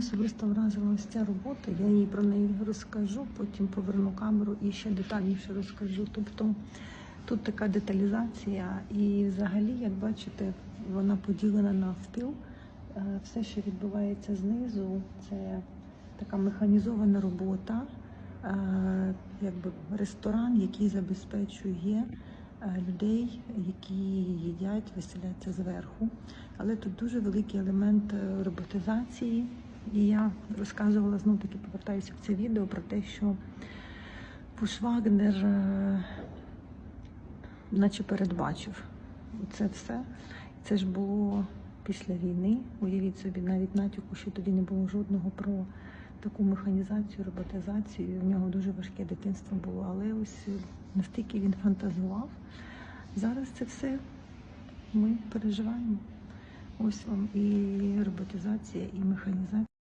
особисто вразила ось ця робота. Я їй про неї розкажу, потім поверну камеру і ще детальніше розкажу. Тобто тут така деталізація, і взагалі, як бачите, вона поділена навпіл. Е, Все, що відбувається знизу, це така механізована робота, е, якби ресторан, який забезпечує е, людей, які їдять, веселяться зверху. Але тут дуже великий елемент роботизації. І я розказувала знов таки, повертаюся в це відео про те, що Пуш Вагнер е, наче передбачив це все. Це ж було після війни. Уявіть собі, навіть натяку, що тоді не було жодного про таку механізацію, роботизацію. У нього дуже важке дитинство було, але ось настільки він фантазував. Зараз це все ми переживаємо. Ось вам і роботизація, і механізація.